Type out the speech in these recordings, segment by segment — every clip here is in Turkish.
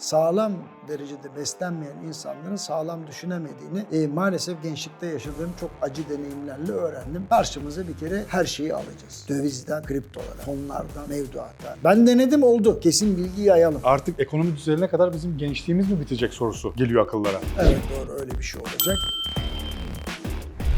sağlam derecede beslenmeyen insanların sağlam düşünemediğini e, maalesef gençlikte yaşadığım çok acı deneyimlerle öğrendim. Karşımıza bir kere her şeyi alacağız. Dövizden, kriptolara, fonlardan, mevduattan. Ben denedim oldu. Kesin bilgi yayalım. Artık ekonomi düzelene kadar bizim gençliğimiz mi bitecek sorusu geliyor akıllara. Evet doğru öyle bir şey olacak.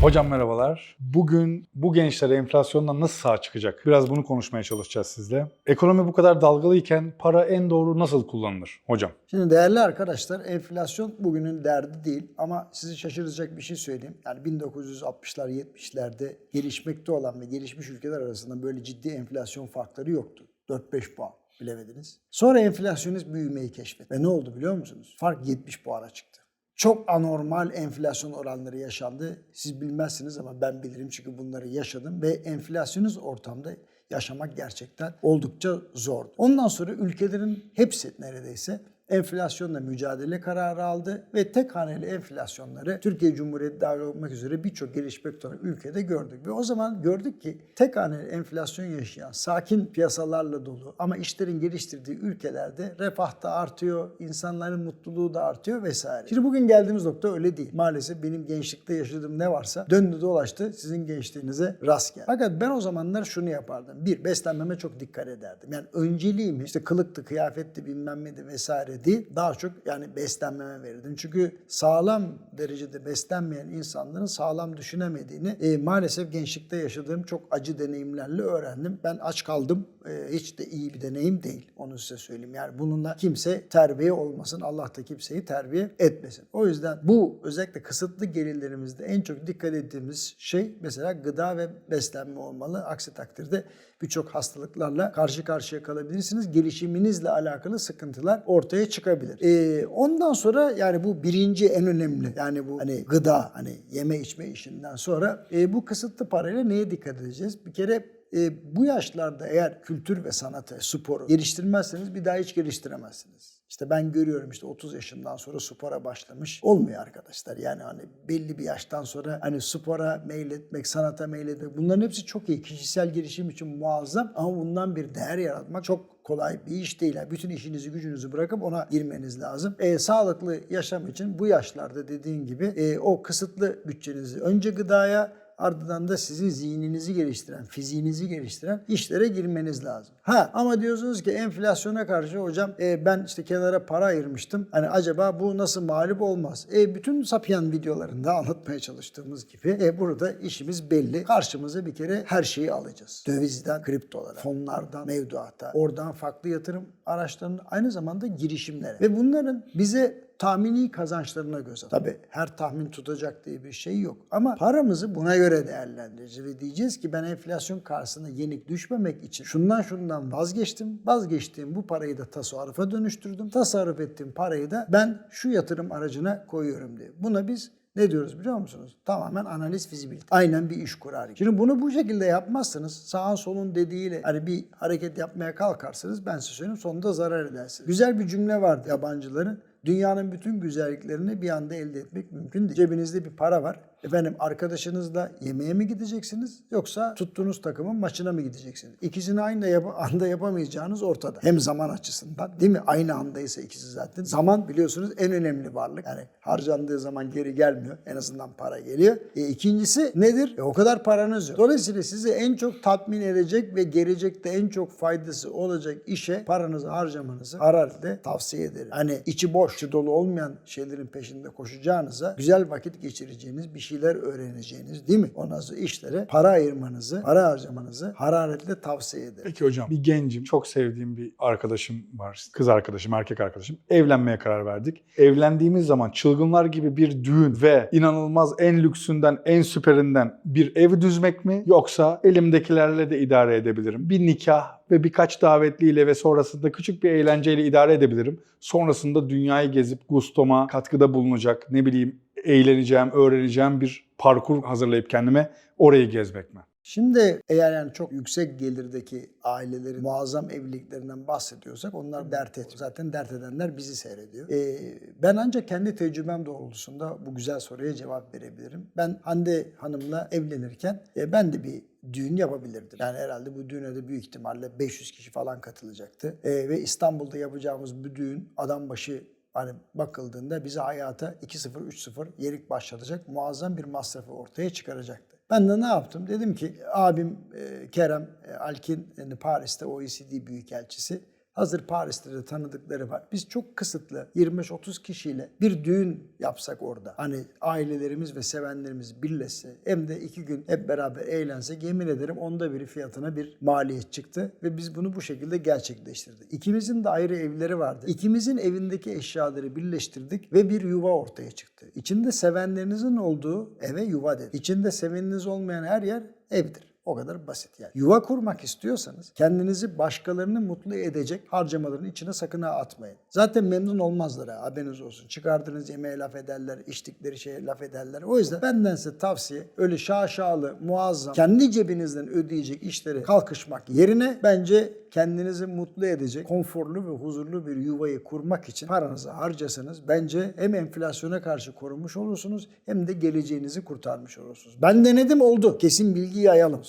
Hocam merhabalar. Bugün bu gençler enflasyondan nasıl sağ çıkacak? Biraz bunu konuşmaya çalışacağız sizle. Ekonomi bu kadar dalgalıyken para en doğru nasıl kullanılır hocam? Şimdi değerli arkadaşlar enflasyon bugünün derdi değil ama sizi şaşıracak bir şey söyleyeyim. Yani 1960'lar 70'lerde gelişmekte olan ve gelişmiş ülkeler arasında böyle ciddi enflasyon farkları yoktu. 4-5 puan bilemediniz. Sonra enflasyonist büyümeyi keşfetti. Ve ne oldu biliyor musunuz? Fark 70 puana çıktı. Çok anormal enflasyon oranları yaşandı. Siz bilmezsiniz ama ben bilirim çünkü bunları yaşadım ve enflasyonist ortamda yaşamak gerçekten oldukça zordu. Ondan sonra ülkelerin hepsi neredeyse enflasyonla mücadele kararı aldı ve tek haneli enflasyonları Türkiye Cumhuriyeti dahil olmak üzere birçok gelişmekte olan ülkede gördük. Ve o zaman gördük ki tek haneli enflasyon yaşayan, sakin piyasalarla dolu ama işlerin geliştirdiği ülkelerde refah da artıyor, insanların mutluluğu da artıyor vesaire. Şimdi bugün geldiğimiz nokta öyle değil. Maalesef benim gençlikte yaşadığım ne varsa döndü dolaştı sizin gençliğinize rast geldi. Fakat ben o zamanlar şunu yapardım. Bir, beslenmeme çok dikkat ederdim. Yani önceliğimi işte kılıktı, kıyafetti bilmem neydi vesaire değil. Daha çok yani beslenmeme verirdim. Çünkü sağlam derecede beslenmeyen insanların sağlam düşünemediğini e, maalesef gençlikte yaşadığım çok acı deneyimlerle öğrendim. Ben aç kaldım. E, hiç de iyi bir deneyim değil. Onu size söyleyeyim. Yani bununla kimse terbiye olmasın. Allah da kimseyi terbiye etmesin. O yüzden bu özellikle kısıtlı gelirlerimizde en çok dikkat ettiğimiz şey mesela gıda ve beslenme olmalı. Aksi takdirde birçok hastalıklarla karşı karşıya kalabilirsiniz. Gelişiminizle alakalı sıkıntılar ortaya çıkabilir. Ee, ondan sonra yani bu birinci en önemli yani bu hani gıda hani yeme içme işinden sonra e, bu kısıtlı parayla neye dikkat edeceğiz? Bir kere e, bu yaşlarda eğer kültür ve sanatı, sporu geliştirmezseniz bir daha hiç geliştiremezsiniz. İşte ben görüyorum işte 30 yaşından sonra spora başlamış. Olmuyor arkadaşlar. Yani hani belli bir yaştan sonra hani spora meyletmek, sanata meyletmek bunların hepsi çok iyi. Kişisel gelişim için muazzam ama bundan bir değer yaratmak çok kolay bir iş değil. Yani bütün işinizi gücünüzü bırakıp ona girmeniz lazım. E, sağlıklı yaşam için bu yaşlarda dediğin gibi e, o kısıtlı bütçenizi önce gıdaya Ardından da sizin zihninizi geliştiren, fiziğinizi geliştiren işlere girmeniz lazım. Ha ama diyorsunuz ki enflasyona karşı hocam e, ben işte kenara para ayırmıştım. Hani acaba bu nasıl mağlup olmaz? E, bütün Sapiyan videolarında anlatmaya çalıştığımız gibi e, burada işimiz belli. Karşımıza bir kere her şeyi alacağız. Dövizden kriptolara, fonlardan mevduata, oradan farklı yatırım araçlarının aynı zamanda girişimlere. Ve bunların bize tahmini kazançlarına göre. Tabii her tahmin tutacak diye bir şey yok. Ama paramızı buna göre değerlendireceğiz ve diyeceğiz ki ben enflasyon karşısında yenik düşmemek için şundan şundan vazgeçtim. Vazgeçtiğim bu parayı da tasarrufa dönüştürdüm. Tasarruf ettiğim parayı da ben şu yatırım aracına koyuyorum diye. Buna biz ne diyoruz biliyor musunuz? Tamamen analiz fizibilite. Aynen bir iş kurar. Şimdi bunu bu şekilde yapmazsanız sağın solun dediğiyle hani bir hareket yapmaya kalkarsanız ben size söyleyeyim sonunda zarar edersiniz. Güzel bir cümle vardı yabancıların. Dünyanın bütün güzelliklerini bir anda elde etmek mümkün değil. Cebinizde bir para var. Efendim arkadaşınızla yemeğe mi gideceksiniz yoksa tuttuğunuz takımın maçına mı gideceksiniz? İkisini aynı yap- anda yapamayacağınız ortada. Hem zaman açısından değil mi? Aynı andaysa ikisi zaten. Zaman biliyorsunuz en önemli varlık. Yani harcandığı zaman geri gelmiyor. En azından para geliyor. E, ikincisi nedir? E, o kadar paranız yok. Dolayısıyla sizi en çok tatmin edecek ve gelecekte en çok faydası olacak işe paranızı harcamanızı hararetle tavsiye ederim. Hani içi boş, dolu olmayan şeylerin peşinde koşacağınıza güzel vakit geçireceğiniz bir şeyler öğreneceğiniz değil mi? Ondan sonra işlere para ayırmanızı, para harcamanızı hararetle tavsiye ederim. Peki hocam bir gencim, çok sevdiğim bir arkadaşım var. Kız arkadaşım, erkek arkadaşım. Evlenmeye karar verdik. Evlendiğimiz zaman çılgınlar gibi bir düğün ve inanılmaz en lüksünden, en süperinden bir ev düzmek mi? Yoksa elimdekilerle de idare edebilirim. Bir nikah ve birkaç davetliyle ve sonrasında küçük bir eğlenceyle idare edebilirim. Sonrasında dünyayı gezip gustoma katkıda bulunacak, ne bileyim eğleneceğim, öğreneceğim bir parkur hazırlayıp kendime orayı gezmek mi? Şimdi eğer yani çok yüksek gelirdeki ailelerin muazzam evliliklerinden bahsediyorsak onlar dert etmiyor. Zaten dert edenler bizi seyrediyor. Ee, ben ancak kendi tecrübem doğrultusunda bu güzel soruya cevap verebilirim. Ben Hande Hanım'la evlenirken e, ben de bir düğün yapabilirdim. Yani herhalde bu düğüne de büyük ihtimalle 500 kişi falan katılacaktı. Ee, ve İstanbul'da yapacağımız bu düğün adam başı hani bakıldığında bize hayata 2-0, 3-0 yerik başlatacak muazzam bir masrafı ortaya çıkaracaktı. Ben de ne yaptım? Dedim ki abim e, Kerem e, Alkin Paris'te OECD Büyükelçisi. Hazır Paris'te de tanıdıkları var. Biz çok kısıtlı 25-30 kişiyle bir düğün yapsak orada. Hani ailelerimiz ve sevenlerimiz birleşse hem de iki gün hep beraber eğlensek yemin ederim onda biri fiyatına bir maliyet çıktı. Ve biz bunu bu şekilde gerçekleştirdik. İkimizin de ayrı evleri vardı. İkimizin evindeki eşyaları birleştirdik ve bir yuva ortaya çıktı. İçinde sevenlerinizin olduğu eve yuva dedi. İçinde seveniniz olmayan her yer evdir. O kadar basit yani. Yuva kurmak istiyorsanız kendinizi başkalarını mutlu edecek harcamaların içine sakın atmayın. Zaten memnun olmazlar ha haberiniz olsun. Çıkardığınız yemeğe laf ederler, içtikleri şeye laf ederler. O yüzden benden size tavsiye öyle şaşalı, muazzam, kendi cebinizden ödeyecek işlere kalkışmak yerine bence kendinizi mutlu edecek, konforlu ve huzurlu bir yuvayı kurmak için paranızı harcasanız bence hem enflasyona karşı korunmuş olursunuz hem de geleceğinizi kurtarmış olursunuz. Ben denedim oldu. Kesin bilgi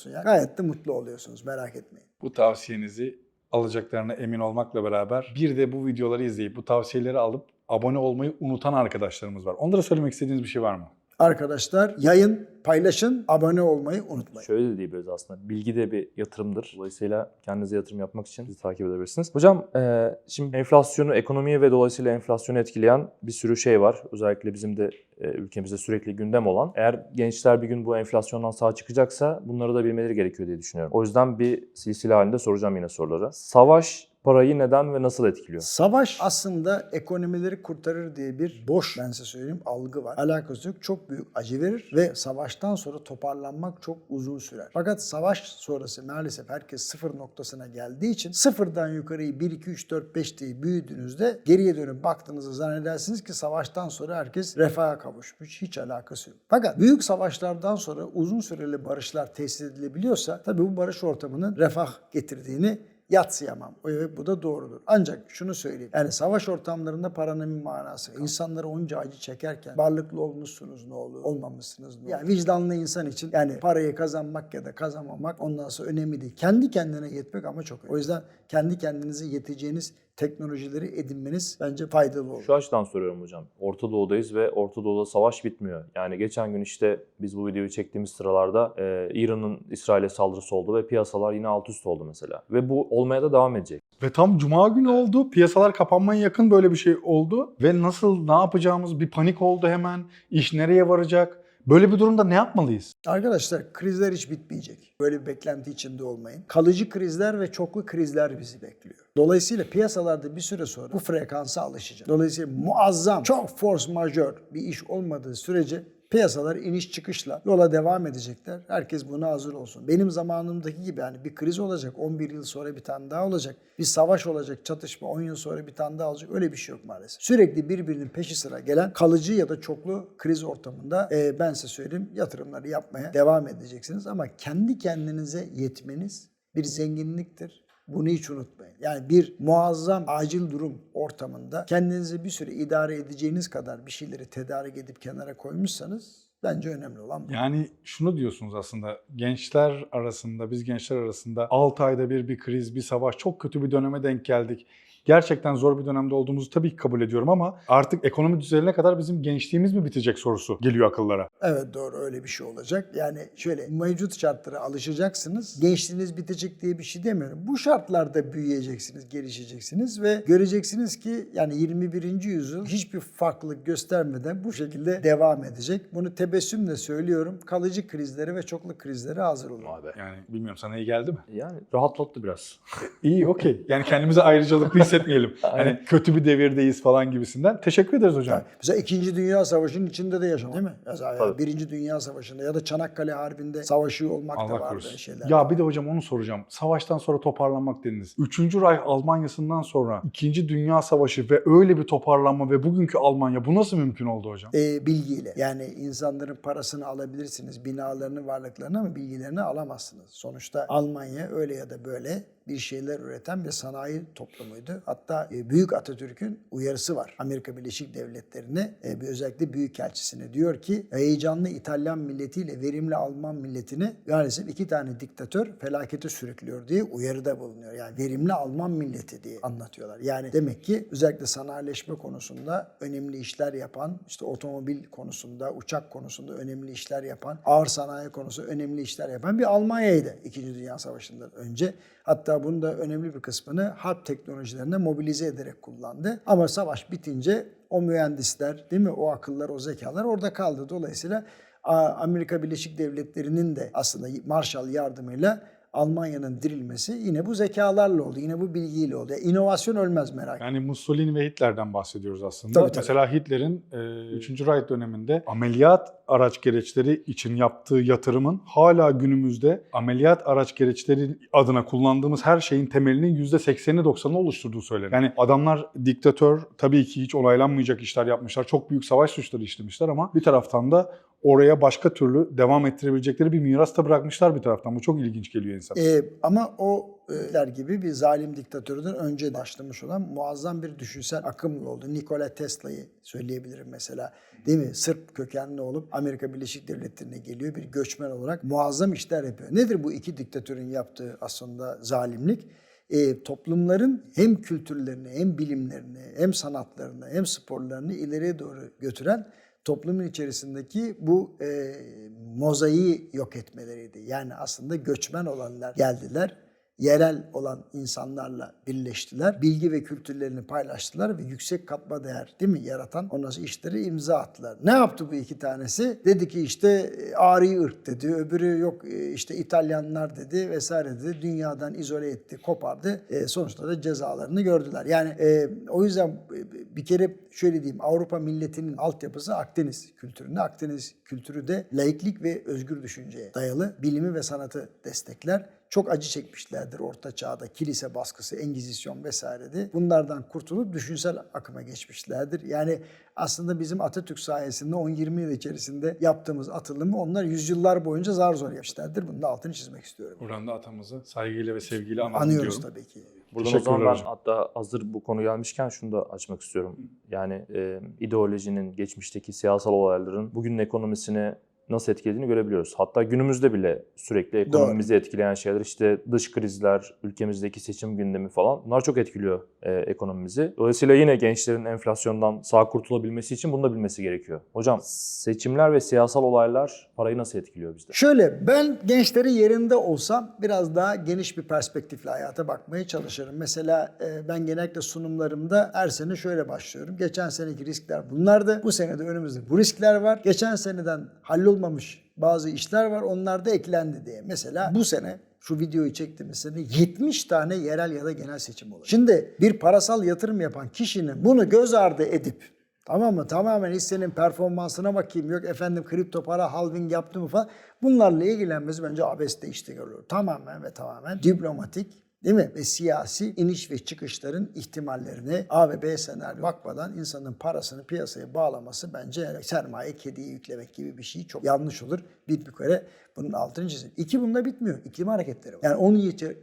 yayalım. Ya. Gayet de mutlu oluyorsunuz merak etmeyin. Bu tavsiyenizi alacaklarına emin olmakla beraber bir de bu videoları izleyip bu tavsiyeleri alıp abone olmayı unutan arkadaşlarımız var. Onlara söylemek istediğiniz bir şey var mı? Arkadaşlar yayın, paylaşın, abone olmayı unutmayın. Şöyle de diyebiliriz aslında. Bilgi de bir yatırımdır. Dolayısıyla kendinize yatırım yapmak için bizi takip edebilirsiniz. Hocam e, şimdi enflasyonu, ekonomiyi ve dolayısıyla enflasyonu etkileyen bir sürü şey var. Özellikle bizim de e, ülkemizde sürekli gündem olan. Eğer gençler bir gün bu enflasyondan sağ çıkacaksa bunları da bilmeleri gerekiyor diye düşünüyorum. O yüzden bir silsile halinde soracağım yine soruları. Savaş parayı neden ve nasıl etkiliyor? Savaş aslında ekonomileri kurtarır diye bir boş ben size söyleyeyim algı var. Alakası yok. Çok büyük acı verir ve savaştan sonra toparlanmak çok uzun sürer. Fakat savaş sonrası maalesef herkes sıfır noktasına geldiği için sıfırdan yukarıyı 1, 2, 3, 4, 5 diye büyüdüğünüzde geriye dönüp baktığınızda zannedersiniz ki savaştan sonra herkes refaha kavuşmuş. Hiç alakası yok. Fakat büyük savaşlardan sonra uzun süreli barışlar tesis edilebiliyorsa tabii bu barış ortamının refah getirdiğini yatsıyamam. Evet bu da doğrudur. Ancak şunu söyleyeyim. Yani savaş ortamlarında paranın bir manası. var. İnsanları onca acı çekerken varlıklı olmuşsunuz ne olur, olmamışsınız ne olur. Yani vicdanlı insan için yani parayı kazanmak ya da kazanmamak ondan sonra önemli değil. Kendi kendine yetmek ama çok önemli. O yüzden kendi kendinize yeteceğiniz teknolojileri edinmeniz bence faydalı olur. Şu açıdan soruyorum hocam. Orta Doğu'dayız ve Orta Doğu'da savaş bitmiyor. Yani geçen gün işte biz bu videoyu çektiğimiz sıralarda e, İran'ın İsrail'e saldırısı oldu ve piyasalar yine alt üst oldu mesela. Ve bu olmaya da devam edecek. Ve tam cuma günü oldu. Piyasalar kapanmaya yakın böyle bir şey oldu. Ve nasıl, ne yapacağımız bir panik oldu hemen. İş nereye varacak? Böyle bir durumda ne yapmalıyız? Arkadaşlar krizler hiç bitmeyecek. Böyle bir beklenti içinde olmayın. Kalıcı krizler ve çoklu krizler bizi bekliyor. Dolayısıyla piyasalarda bir süre sonra bu frekansa alışacak. Dolayısıyla muazzam, çok force majör bir iş olmadığı sürece piyasalar iniş çıkışla yola devam edecekler. Herkes buna hazır olsun. Benim zamanımdaki gibi yani bir kriz olacak, 11 yıl sonra bir tane daha olacak. Bir savaş olacak, çatışma 10 yıl sonra bir tane daha olacak. Öyle bir şey yok maalesef. Sürekli birbirinin peşi sıra gelen kalıcı ya da çoklu kriz ortamında e, ben size söyleyeyim yatırımları yapmaya devam edeceksiniz. Ama kendi kendinize yetmeniz bir zenginliktir. Bunu hiç unutmayın. Yani bir muazzam acil durum ortamında kendinizi bir süre idare edeceğiniz kadar bir şeyleri tedarik edip kenara koymuşsanız bence önemli olan bu. Yani şunu diyorsunuz aslında gençler arasında, biz gençler arasında 6 ayda bir bir kriz, bir savaş, çok kötü bir döneme denk geldik. Gerçekten zor bir dönemde olduğumuzu tabii ki kabul ediyorum ama artık ekonomi düzelene kadar bizim gençliğimiz mi bitecek sorusu geliyor akıllara. Evet doğru öyle bir şey olacak. Yani şöyle mevcut şartlara alışacaksınız. Gençliğiniz bitecek diye bir şey demiyorum. Bu şartlarda büyüyeceksiniz, gelişeceksiniz ve göreceksiniz ki yani 21. yüzyıl hiçbir farklılık göstermeden bu şekilde devam edecek. Bunu tebessümle söylüyorum. Kalıcı krizlere ve çoklu krizlere hazır olun. Abi. Yani bilmiyorum sana iyi geldi mi? Yani rahatlattı biraz. İyi okey. Yani kendimizi ayrıcalıklı hissetmeyelim. hani kötü bir devirdeyiz falan gibisinden. Teşekkür ederiz hocam. Yani mesela İkinci Dünya Savaşı'nın içinde de yaşamak değil mi? Mesela Tabii. Birinci Dünya Savaşı'nda ya da Çanakkale Harbi'nde savaşı olmak da Allah vardı korusun. şeyler. Ya bir de hocam onu soracağım. Savaştan sonra toparlanmak dediniz. Üçüncü Reich Almanya'sından sonra İkinci Dünya Savaşı ve öyle bir toparlanma ve bugünkü Almanya bu nasıl mümkün oldu hocam? e, bilgiyle. Yani insanların parasını alabilirsiniz, binalarını, varlıklarını ama bilgilerini alamazsınız. Sonuçta Almanya öyle ya da böyle bir şeyler üreten bir sanayi toplumuydu. Hatta e, Büyük Atatürk'ün uyarısı var. Amerika Birleşik Devletleri'ne e, bir özellikle Büyükelçisine diyor ki heyecanlı İtalyan milletiyle verimli Alman milletini maalesef iki tane diktatör felakete sürüklüyor diye uyarıda bulunuyor. Yani verimli Alman milleti diye anlatıyorlar. Yani demek ki özellikle sanayileşme konusunda önemli işler yapan, işte otomobil konusunda, uçak konusunda önemli işler yapan, ağır sanayi konusu önemli işler yapan bir Almanya'ydı 2. Dünya Savaşı'ndan önce. Hatta bunun da önemli bir kısmını harp teknolojilerine mobilize ederek kullandı. Ama savaş bitince o mühendisler, değil mi? O akıllar, o zekalar orada kaldı. Dolayısıyla Amerika Birleşik Devletleri'nin de aslında Marshall yardımıyla Almanya'nın dirilmesi yine bu zekalarla oldu. Yine bu bilgiyle oldu. Yani inovasyon ölmez merak. Yani Mussolini ve Hitler'den bahsediyoruz aslında. Tabii, tabii. Mesela Hitler'in e, 3. Reich döneminde ameliyat araç gereçleri için yaptığı yatırımın hala günümüzde ameliyat araç gereçleri adına kullandığımız her şeyin temelinin %80'ini 90'ını oluşturduğu söylenir. Yani adamlar diktatör tabii ki hiç onaylanmayacak işler yapmışlar. Çok büyük savaş suçları işlemişler ama bir taraftan da oraya başka türlü devam ettirebilecekleri bir miras da bırakmışlar bir taraftan. Bu çok ilginç geliyor insana. Ee, ama o e, gibi bir zalim diktatörden önce başlamış olan muazzam bir düşünsel akımla oldu. Nikola Tesla'yı söyleyebilirim mesela. Değil mi? Sırp kökenli olup Amerika Birleşik Devletleri'ne geliyor bir göçmen olarak muazzam işler yapıyor. Nedir bu iki diktatörün yaptığı aslında zalimlik? E, toplumların hem kültürlerini hem bilimlerini hem sanatlarını hem sporlarını ileriye doğru götüren toplumun içerisindeki bu e, mozaiği yok etmeleriydi. Yani aslında göçmen olanlar geldiler, yerel olan insanlarla birleştiler, bilgi ve kültürlerini paylaştılar ve yüksek katma değer değil mi yaratan ondan sonra işleri imza attılar. Ne yaptı bu iki tanesi? Dedi ki işte e, ari ırk dedi, öbürü yok e, işte İtalyanlar dedi vesaire dedi. Dünyadan izole etti, kopardı. E, sonuçta da cezalarını gördüler. Yani e, o yüzden e, bir kere şöyle diyeyim Avrupa milletinin altyapısı Akdeniz kültüründe. Akdeniz kültürü de laiklik ve özgür düşünceye dayalı bilimi ve sanatı destekler. Çok acı çekmişlerdir orta çağda kilise baskısı, engizisyon vesairede. Bunlardan kurtulup düşünsel akıma geçmişlerdir. Yani aslında bizim Atatürk sayesinde 10-20 yıl içerisinde yaptığımız atılımı onlar yüzyıllar boyunca zar zor yapmışlardır. Bunun da altını çizmek istiyorum. Buradan da atamızı saygıyla ve sevgiyle Anıyoruz diyorum. tabii ki. Buradan o zaman ben hocam. hatta hazır bu konu gelmişken şunu da açmak istiyorum. Yani e, ideolojinin, geçmişteki siyasal olayların bugünün ekonomisini nasıl etkilediğini görebiliyoruz. Hatta günümüzde bile sürekli ekonomimizi etkileyen şeyler işte dış krizler, ülkemizdeki seçim gündemi falan bunlar çok etkiliyor e, ekonomimizi. Dolayısıyla yine gençlerin enflasyondan sağ kurtulabilmesi için bunu da bilmesi gerekiyor. Hocam seçimler ve siyasal olaylar parayı nasıl etkiliyor bizde? Şöyle ben gençlerin yerinde olsam biraz daha geniş bir perspektifle hayata bakmaya çalışırım. Mesela e, ben genellikle sunumlarımda her sene şöyle başlıyorum. Geçen seneki riskler bunlardı. Bu senede önümüzde bu riskler var. Geçen seneden hallolmamış bazı işler var. Onlar da eklendi diye. Mesela bu sene şu videoyu çektiğimiz sene 70 tane yerel ya da genel seçim olacak. Şimdi bir parasal yatırım yapan kişinin bunu göz ardı edip Tamam mı? Tamamen hissenin performansına bakayım. Yok efendim kripto para halving yaptı mı falan. Bunlarla ilgilenmesi bence abeste işte görülür. Tamamen ve tamamen diplomatik değil mi? Ve siyasi iniş ve çıkışların ihtimallerine A ve B senaryo bakmadan insanın parasını piyasaya bağlaması bence sermaye kediye yüklemek gibi bir şey çok yanlış olur. Bir kere bunun altını çizelim. İki bunda bitmiyor. İklim hareketleri var. Yani 10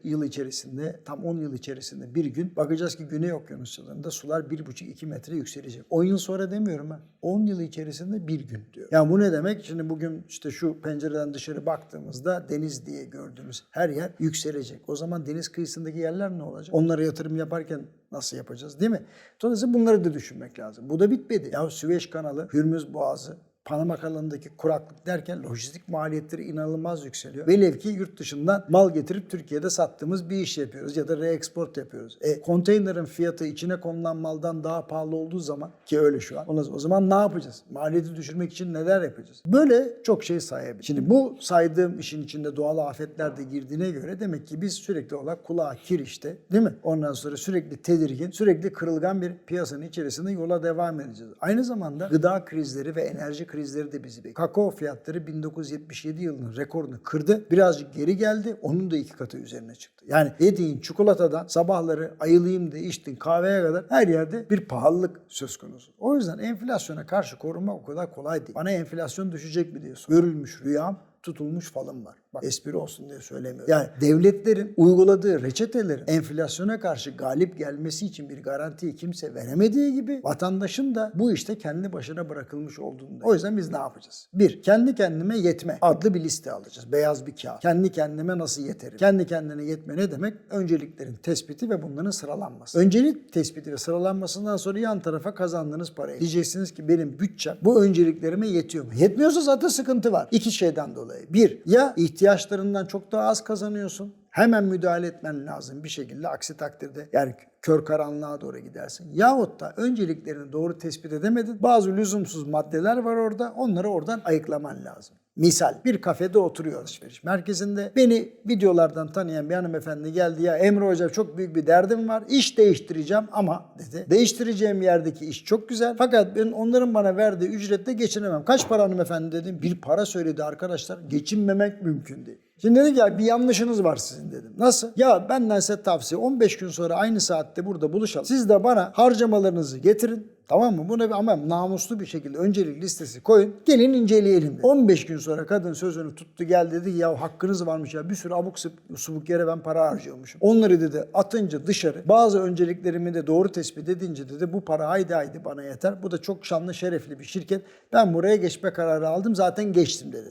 yıl içerisinde, tam 10 yıl içerisinde bir gün bakacağız ki Güney Okyanuslarında sular 1,5-2 metre yükselecek. 10 yıl sonra demiyorum ben. 10 yıl içerisinde bir gün diyor. Yani bu ne demek? Şimdi bugün işte şu pencereden dışarı baktığımızda deniz diye gördüğümüz her yer yükselecek. O zaman deniz kıyısındaki yerler ne olacak? Onlara yatırım yaparken nasıl yapacağız değil mi? Dolayısıyla bunları da düşünmek lazım. Bu da bitmedi. Ya Süveyş kanalı, Hürmüz Boğazı, Panama kanalındaki kuraklık derken lojistik maliyetleri inanılmaz yükseliyor. Velev ki yurt dışından mal getirip Türkiye'de sattığımız bir iş yapıyoruz ya da reexport yapıyoruz. E, konteynerin fiyatı içine konulan maldan daha pahalı olduğu zaman ki öyle şu an. O zaman ne yapacağız? Maliyeti düşürmek için neler yapacağız? Böyle çok şey sayabiliriz. Şimdi bu saydığım işin içinde doğal afetler de girdiğine göre demek ki biz sürekli olarak kulağa kirişte değil mi? Ondan sonra sürekli tedirgin, sürekli kırılgan bir piyasanın içerisinde yola devam edeceğiz. Aynı zamanda gıda krizleri ve enerji krizleri de bizi bekliyor. Kakao fiyatları 1977 yılının rekorunu kırdı. Birazcık geri geldi. Onun da iki katı üzerine çıktı. Yani yediğin çikolatadan sabahları ayılayım diye içtiğin kahveye kadar her yerde bir pahalılık söz konusu. O yüzden enflasyona karşı korunmak o kadar kolay değil. Bana enflasyon düşecek mi diye sor. Görülmüş rüyam tutulmuş falım var. Bak espri olsun diye söylemiyorum. Yani devletlerin uyguladığı reçetelerin enflasyona karşı galip gelmesi için bir garantiyi kimse veremediği gibi vatandaşın da bu işte kendi başına bırakılmış olduğunda. O yüzden biz ne yapacağız? Bir, kendi kendime yetme adlı bir liste alacağız. Beyaz bir kağıt. Kendi kendime nasıl yeterim? Kendi kendine yetme ne demek? Önceliklerin tespiti ve bunların sıralanması. Öncelik tespiti ve sıralanmasından sonra yan tarafa kazandığınız parayı. Diyeceksiniz ki benim bütçem bu önceliklerime yetiyor mu? Yetmiyorsa zaten sıkıntı var. İki şeyden dolayı. Bir, ya ihtiyaçlarından çok daha az kazanıyorsun. Hemen müdahale etmen lazım bir şekilde. Aksi takdirde yani kör karanlığa doğru gidersin. Yahut da önceliklerini doğru tespit edemedin. Bazı lüzumsuz maddeler var orada. Onları oradan ayıklaman lazım. Misal bir kafede oturuyor alışveriş merkezinde. Beni videolardan tanıyan bir hanımefendi geldi ya Emre Hoca çok büyük bir derdim var. İş değiştireceğim ama dedi. Değiştireceğim yerdeki iş çok güzel. Fakat ben onların bana verdiği ücretle geçinemem. Kaç para hanımefendi dedim. Bir para söyledi arkadaşlar. Geçinmemek mümkün değil. Şimdi dedi ki ya bir yanlışınız var sizin dedim. Nasıl? Ya benden size tavsiye 15 gün sonra aynı saatte burada buluşalım. Siz de bana harcamalarınızı getirin. Tamam mı? Buna bir ama namuslu bir şekilde öncelik listesi koyun. Gelin inceleyelim dedi. 15 gün sonra kadın sözünü tuttu geldi dedi ya hakkınız varmış ya bir sürü abuk subuk yere ben para harcıyormuşum. Onları dedi atınca dışarı bazı önceliklerimi de doğru tespit edince dedi bu para haydi haydi bana yeter. Bu da çok şanlı şerefli bir şirket. Ben buraya geçme kararı aldım zaten geçtim dedi.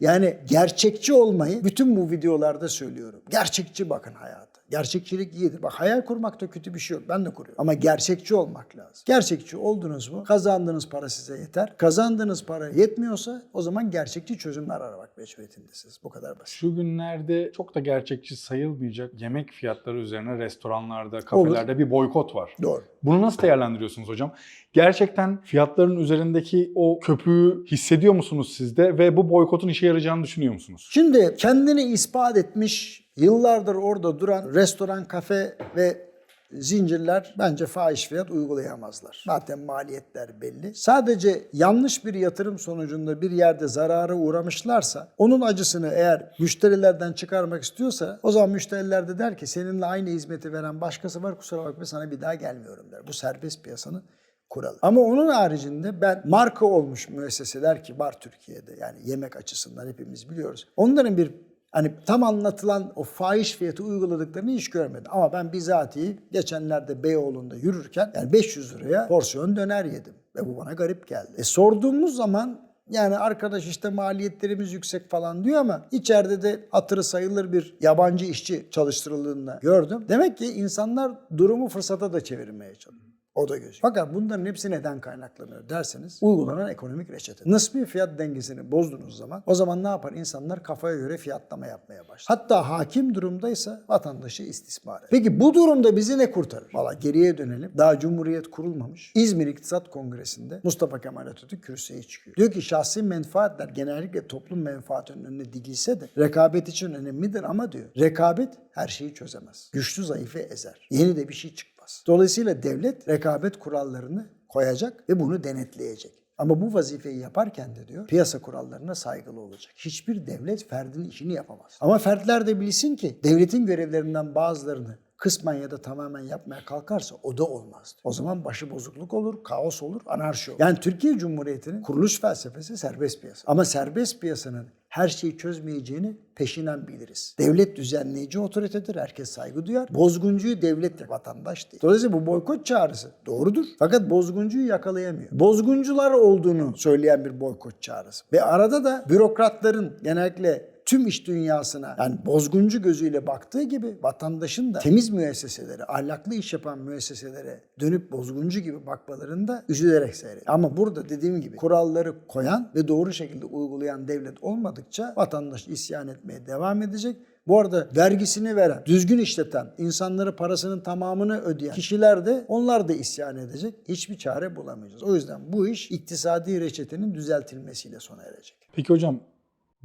Yani gerçekçi olmayı bütün bu videolarda söylüyorum. Gerçekçi bakın hayata. Gerçekçilik iyidir. Bak hayal kurmakta kötü bir şey yok. Ben de kuruyorum. Ama gerçekçi olmak lazım. Gerçekçi oldunuz mu kazandığınız para size yeter. Kazandığınız para yetmiyorsa o zaman gerçekçi çözümler aramak mecburiyetindesiniz. Bu kadar basit. Şu günlerde çok da gerçekçi sayılmayacak yemek fiyatları üzerine restoranlarda, kafelerde bir boykot var. Doğru. Bunu nasıl değerlendiriyorsunuz hocam? Gerçekten fiyatların üzerindeki o köpüğü hissediyor musunuz sizde ve bu boykotun işe yarayacağını düşünüyor musunuz? Şimdi kendini ispat etmiş, yıllardır orada duran restoran, kafe ve zincirler bence fahiş fiyat uygulayamazlar. Zaten maliyetler belli. Sadece yanlış bir yatırım sonucunda bir yerde zarara uğramışlarsa onun acısını eğer müşterilerden çıkarmak istiyorsa o zaman müşteriler de der ki seninle aynı hizmeti veren başkası var kusura bakma sana bir daha gelmiyorum der. Bu serbest piyasanın kuralı. Ama onun haricinde ben marka olmuş müesseseler ki var Türkiye'de yani yemek açısından hepimiz biliyoruz. Onların bir hani tam anlatılan o fahiş fiyatı uyguladıklarını hiç görmedim. Ama ben bizatihi geçenlerde Beyoğlu'nda yürürken yani 500 liraya porsiyon döner yedim. Ve bu bana garip geldi. E sorduğumuz zaman yani arkadaş işte maliyetlerimiz yüksek falan diyor ama içeride de hatırı sayılır bir yabancı işçi çalıştırıldığını gördüm. Demek ki insanlar durumu fırsata da çevirmeye çalışıyor. O da gözüküyor. Fakat bunların hepsi neden kaynaklanıyor derseniz uygulanan ekonomik reçete. Nispi fiyat dengesini bozduğunuz zaman o zaman ne yapar? İnsanlar kafaya göre fiyatlama yapmaya başlar. Hatta hakim durumdaysa vatandaşı istismar eder. Peki bu durumda bizi ne kurtarır? Valla geriye dönelim. Daha Cumhuriyet kurulmamış. İzmir İktisat Kongresi'nde Mustafa Kemal Atatürk kürsüye çıkıyor. Diyor ki şahsi menfaatler genellikle toplum menfaatinin önüne dikilse de rekabet için önemlidir ama diyor rekabet her şeyi çözemez. Güçlü zayıfı ezer. Yeni de bir şey çıkmaz. Dolayısıyla devlet rekabet kurallarını koyacak ve bunu denetleyecek. Ama bu vazifeyi yaparken de diyor piyasa kurallarına saygılı olacak. Hiçbir devlet ferdin işini yapamaz. Ama fertler de bilsin ki devletin görevlerinden bazılarını kısmen ya da tamamen yapmaya kalkarsa o da olmaz. O zaman başı bozukluk olur, kaos olur, anarşi olur. Yani Türkiye Cumhuriyeti'nin kuruluş felsefesi serbest piyasa. Ama serbest piyasanın her şeyi çözmeyeceğini peşinen biliriz. Devlet düzenleyici otoritedir. Herkes saygı duyar. Bozguncuyu devlet vatandaş değil. Dolayısıyla bu boykot çağrısı doğrudur. Fakat bozguncuyu yakalayamıyor. Bozguncular olduğunu söyleyen bir boykot çağrısı. Ve arada da bürokratların genellikle tüm iş dünyasına yani bozguncu gözüyle baktığı gibi vatandaşın da temiz müesseselere, ahlaklı iş yapan müesseselere dönüp bozguncu gibi bakmalarını da üzülerek seyrediyor. Ama burada dediğim gibi kuralları koyan ve doğru şekilde uygulayan devlet olmadıkça vatandaş isyan etmeye devam edecek. Bu arada vergisini veren, düzgün işleten, insanlara parasının tamamını ödeyen kişiler de onlar da isyan edecek. Hiçbir çare bulamayacağız. O yüzden bu iş iktisadi reçetenin düzeltilmesiyle sona erecek. Peki hocam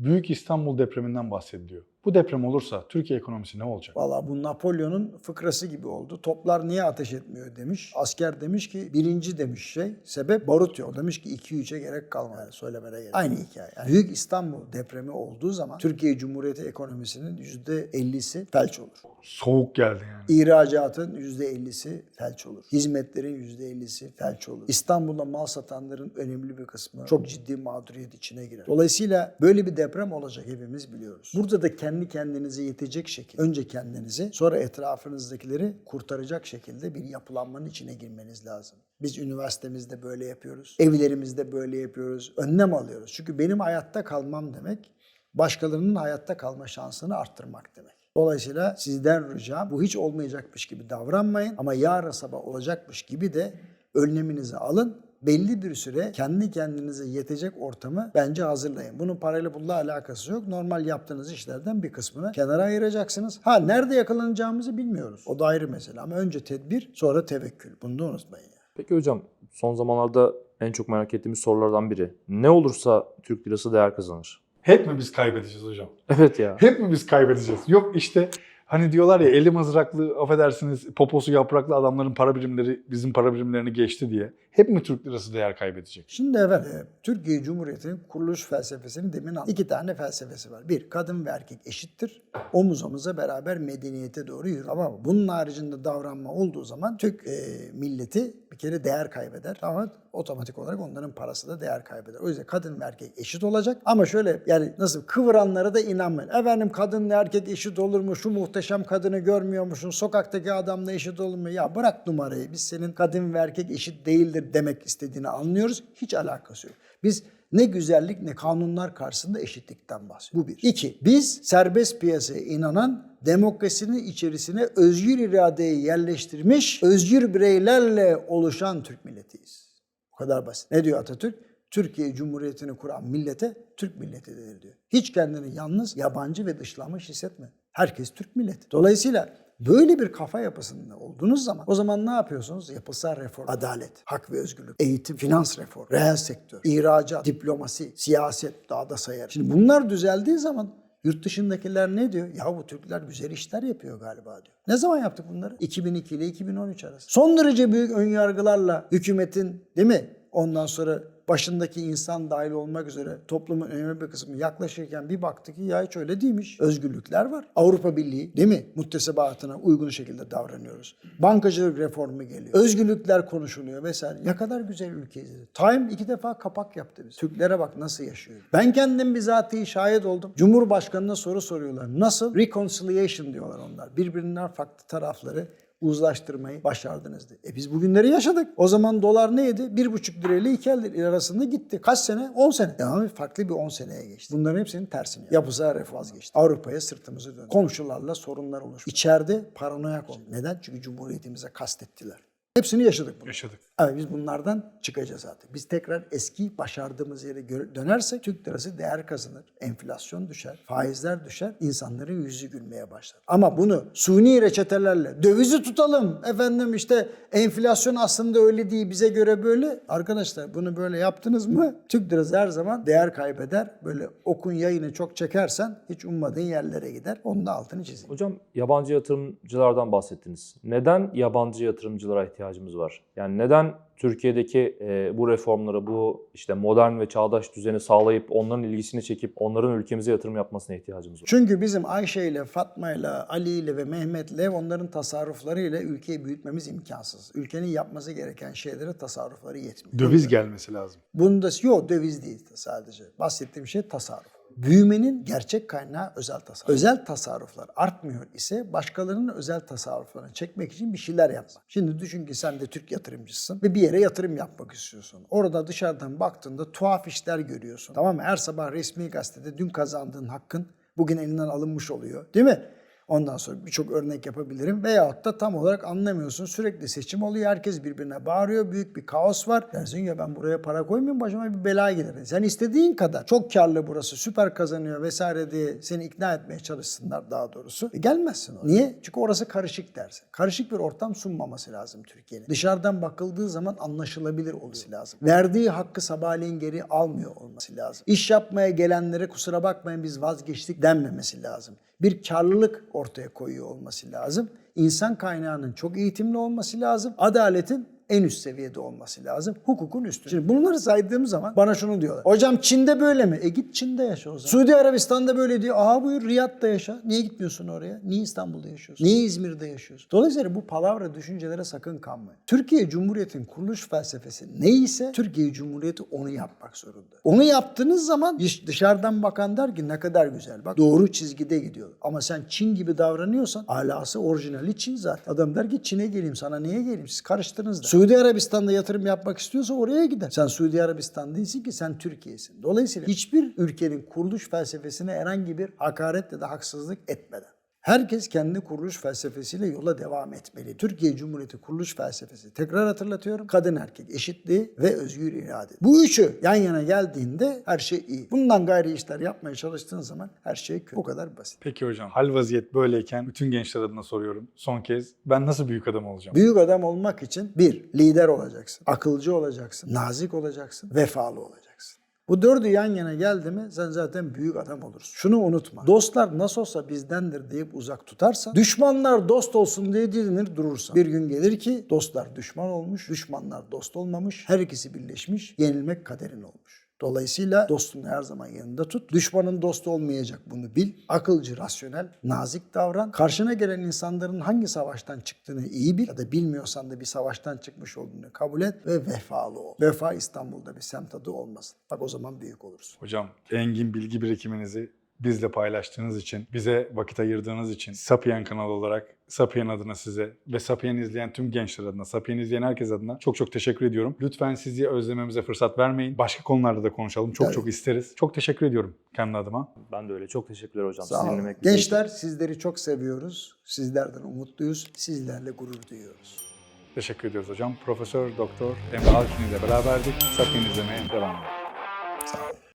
Büyük İstanbul depreminden bahsediliyor. Bu deprem olursa Türkiye ekonomisi ne olacak? Valla bu Napolyon'un fıkrası gibi oldu. Toplar niye ateş etmiyor demiş. Asker demiş ki birinci demiş şey. Sebep barut yok. Demiş ki 2-3'e gerek kalmadı. Yani söylemene gerek. Aynı hikaye. Yani Büyük İstanbul depremi olduğu zaman Türkiye Cumhuriyeti ekonomisinin %50'si felç olur. Soğuk geldi yani. İhracatın %50'si felç olur. Hizmetlerin %50'si felç olur. İstanbul'da mal satanların önemli bir kısmı çok ciddi mağduriyet içine girer. Dolayısıyla böyle bir deprem olacak hepimiz biliyoruz. Burada da kendi kendinize yetecek şekilde önce kendinizi sonra etrafınızdakileri kurtaracak şekilde bir yapılanmanın içine girmeniz lazım. Biz üniversitemizde böyle yapıyoruz. Evlerimizde böyle yapıyoruz. Önlem alıyoruz. Çünkü benim hayatta kalmam demek başkalarının hayatta kalma şansını arttırmak demek. Dolayısıyla sizden ricam bu hiç olmayacakmış gibi davranmayın ama yarın sabah olacakmış gibi de önleminizi alın. Belli bir süre kendi kendinize yetecek ortamı bence hazırlayın. Bunun parayla pulla alakası yok. Normal yaptığınız işlerden bir kısmını kenara ayıracaksınız. Ha nerede yakalanacağımızı bilmiyoruz. O da ayrı mesele ama önce tedbir sonra tevekkül. Bunu da unutmayın. yani. Peki hocam son zamanlarda en çok merak ettiğimiz sorulardan biri. Ne olursa Türk lirası değer kazanır. Hep mi biz kaybedeceğiz hocam? Evet ya. Hep mi biz kaybedeceğiz? Yok işte hani diyorlar ya eli mızraklı affedersiniz poposu yapraklı adamların para birimleri bizim para birimlerini geçti diye. Hep mi Türk lirası değer kaybedecek? Şimdi evet, e, Türkiye Cumhuriyeti'nin kuruluş felsefesini demin anlattım. İki tane felsefesi var. Bir, kadın ve erkek eşittir. Omuz omuza beraber medeniyete doğru yürür. Ama bunun haricinde davranma olduğu zaman Türk e, milleti bir kere değer kaybeder. Ama otomatik olarak onların parası da değer kaybeder. O yüzden kadın ve erkek eşit olacak. Ama şöyle yani nasıl kıvıranlara da inanmayın. Efendim kadınla erkek eşit olur mu? Şu muhteşem kadını görmüyor musun? Sokaktaki adamla eşit olur mu? Ya bırak numarayı. Biz senin kadın ve erkek eşit değildir demek istediğini anlıyoruz. Hiç alakası yok. Biz ne güzellik ne kanunlar karşısında eşitlikten bahsediyoruz. Bu bir. İki, biz serbest piyasaya inanan demokrasinin içerisine özgür iradeyi yerleştirmiş, özgür bireylerle oluşan Türk milletiyiz. Bu kadar basit. Ne diyor Atatürk? Türkiye Cumhuriyeti'ni kuran millete Türk milletidir diyor. Hiç kendini yalnız, yabancı ve dışlanmış hissetme. Herkes Türk milleti. Dolayısıyla böyle bir kafa yapısında olduğunuz zaman o zaman ne yapıyorsunuz? Yapısal reform, adalet, hak ve özgürlük, eğitim, finans reform, reel sektör, ihracat, diplomasi, siyaset daha da sayar. Şimdi bunlar düzeldiği zaman Yurt dışındakiler ne diyor? Ya bu Türkler güzel işler yapıyor galiba diyor. Ne zaman yaptık bunları? 2002 ile 2013 arası. Son derece büyük önyargılarla hükümetin değil mi? Ondan sonra başındaki insan dahil olmak üzere toplumun önemli bir kısmı yaklaşırken bir baktı ki ya hiç öyle değilmiş. Özgürlükler var. Avrupa Birliği değil mi? Muktesebatına uygun şekilde davranıyoruz. Bankacılık reformu geliyor. Özgürlükler konuşuluyor vesaire. Ne kadar güzel ülkeyiz. Time iki defa kapak yaptı biz. Türklere bak nasıl yaşıyor. Ben kendim bizatihi şahit oldum. Cumhurbaşkanına soru soruyorlar. Nasıl? Reconciliation diyorlar onlar. Birbirinden farklı tarafları uzlaştırmayı başardınız diye. E biz bugünleri yaşadık. O zaman dolar neydi? Bir buçuk lirayla iki lira arasında gitti. Kaç sene? 10 sene. Yani farklı bir 10 seneye geçti. Bunların hepsinin tersini yaptı. Yapısal refah vazgeçti. Avrupa'ya sırtımızı döndü. Komşularla sorunlar oluştu. İçeride paranoyak oldu. Neden? Çünkü Cumhuriyetimize kastettiler. Hepsini yaşadık bunu. Yaşadık. Evet biz bunlardan çıkacağız artık. Biz tekrar eski başardığımız yere dönersek Türk lirası değer kazanır. Enflasyon düşer, faizler düşer, insanların yüzü gülmeye başlar. Ama bunu suni reçetelerle dövizi tutalım efendim işte enflasyon aslında öyle değil bize göre böyle. Arkadaşlar bunu böyle yaptınız mı Türk lirası her zaman değer kaybeder. Böyle okun yayını çok çekersen hiç ummadığın yerlere gider. Onun da altını çizeyim. Hocam yabancı yatırımcılardan bahsettiniz. Neden yabancı yatırımcılara ihtiyacımız var? Yani neden Türkiye'deki e, bu reformları, bu işte modern ve çağdaş düzeni sağlayıp onların ilgisini çekip onların ülkemize yatırım yapmasına ihtiyacımız var? Çünkü bizim Ayşe ile, Fatma ile, Ali ile ve Mehmet ile onların tasarruflarıyla ülkeyi büyütmemiz imkansız. Ülkenin yapması gereken şeylere tasarrufları yetmiyor. Döviz gelmesi lazım. Bunda yok döviz değil sadece. Bahsettiğim şey tasarruf. Büyümenin gerçek kaynağı özel tasarruf. Özel tasarruflar artmıyor ise başkalarının özel tasarruflarını çekmek için bir şeyler yapmak. Şimdi düşün ki sen de Türk yatırımcısın ve bir yere yatırım yapmak istiyorsun. Orada dışarıdan baktığında tuhaf işler görüyorsun. Tamam mı? Her sabah resmi gazetede dün kazandığın hakkın bugün elinden alınmış oluyor. Değil mi? Ondan sonra birçok örnek yapabilirim. Veyahut da tam olarak anlamıyorsun. Sürekli seçim oluyor. Herkes birbirine bağırıyor. Büyük bir kaos var. Dersin ya ben buraya para koymayayım başıma bir bela gelir. Sen istediğin kadar çok karlı burası süper kazanıyor vesaire diye seni ikna etmeye çalışsınlar daha doğrusu. E gelmezsin oraya. Niye? Çünkü orası karışık dersin. Karışık bir ortam sunmaması lazım Türkiye'nin. Dışarıdan bakıldığı zaman anlaşılabilir olması lazım. Verdiği hakkı sabahleyin geri almıyor olması lazım. İş yapmaya gelenlere kusura bakmayın biz vazgeçtik denmemesi lazım. Bir karlılık ortaya koyuyor olması lazım. İnsan kaynağının çok eğitimli olması lazım. Adaletin en üst seviyede olması lazım. Hukukun üstü. Şimdi bunları saydığım zaman bana şunu diyorlar. Hocam Çin'de böyle mi? E git Çin'de yaşa o zaman. Suudi Arabistan'da böyle diyor. Aha buyur Riyad'da yaşa. Niye gitmiyorsun oraya? Niye İstanbul'da yaşıyorsun? Niye İzmir'de yaşıyorsun? Dolayısıyla bu palavra düşüncelere sakın kanmayın. Türkiye Cumhuriyeti'nin kuruluş felsefesi neyse Türkiye Cumhuriyeti onu yapmak zorunda. Onu yaptığınız zaman dış- dışarıdan bakan der ki ne kadar güzel. Bak doğru çizgide gidiyor. Ama sen Çin gibi davranıyorsan alası orijinali Çin zaten. Adam der ki Çin'e geleyim sana niye geleyim? Siz karıştınız da. Suudi Arabistan'da yatırım yapmak istiyorsa oraya gider. Sen Suudi Arabistan değilsin ki sen Türkiye'sin. Dolayısıyla hiçbir ülkenin kuruluş felsefesine herhangi bir hakaret ya da haksızlık etmeden. Herkes kendi kuruluş felsefesiyle yola devam etmeli. Türkiye Cumhuriyeti kuruluş felsefesi tekrar hatırlatıyorum. Kadın erkek eşitliği ve özgür irade. Bu üçü yan yana geldiğinde her şey iyi. Bundan gayri işler yapmaya çalıştığın zaman her şey kötü. Bu kadar basit. Peki hocam hal vaziyet böyleyken bütün gençler adına soruyorum. Son kez ben nasıl büyük adam olacağım? Büyük adam olmak için bir, lider olacaksın. Akılcı olacaksın. Nazik olacaksın. Vefalı olacaksın. Bu dördü yan yana geldi mi sen zaten büyük adam olursun. Şunu unutma. Dostlar nasıl olsa bizdendir deyip uzak tutarsan, düşmanlar dost olsun diye dilinir durursan. Bir gün gelir ki dostlar düşman olmuş, düşmanlar dost olmamış, her ikisi birleşmiş, yenilmek kaderin olmuş. Dolayısıyla dostunu her zaman yanında tut. Düşmanın dostu olmayacak bunu bil. Akılcı, rasyonel, nazik davran. Karşına gelen insanların hangi savaştan çıktığını iyi bil. Ya da bilmiyorsan da bir savaştan çıkmış olduğunu kabul et ve vefalı ol. Vefa İstanbul'da bir semt adı olmasın. Bak o zaman büyük olursun. Hocam engin bilgi birikiminizi bizle paylaştığınız için, bize vakit ayırdığınız için Sapien kanalı olarak Sapien adına size ve Sapien izleyen tüm gençler adına, Sapien izleyen herkes adına çok çok teşekkür ediyorum. Lütfen sizi özlememize fırsat vermeyin. Başka konularda da konuşalım. Çok Evet. çok isteriz. Çok teşekkür ediyorum kendi adıma. Ben de öyle. Çok teşekkürler hocam. Sağ olun. Gençler sizleri çok seviyoruz. Sizlerden umutluyuz. Sizlerle gurur duyuyoruz. Teşekkür ediyoruz hocam. Profesör Doktor Emre Alkin ile beraberdik. Sapien izlemeye devam edin. Sağ olun.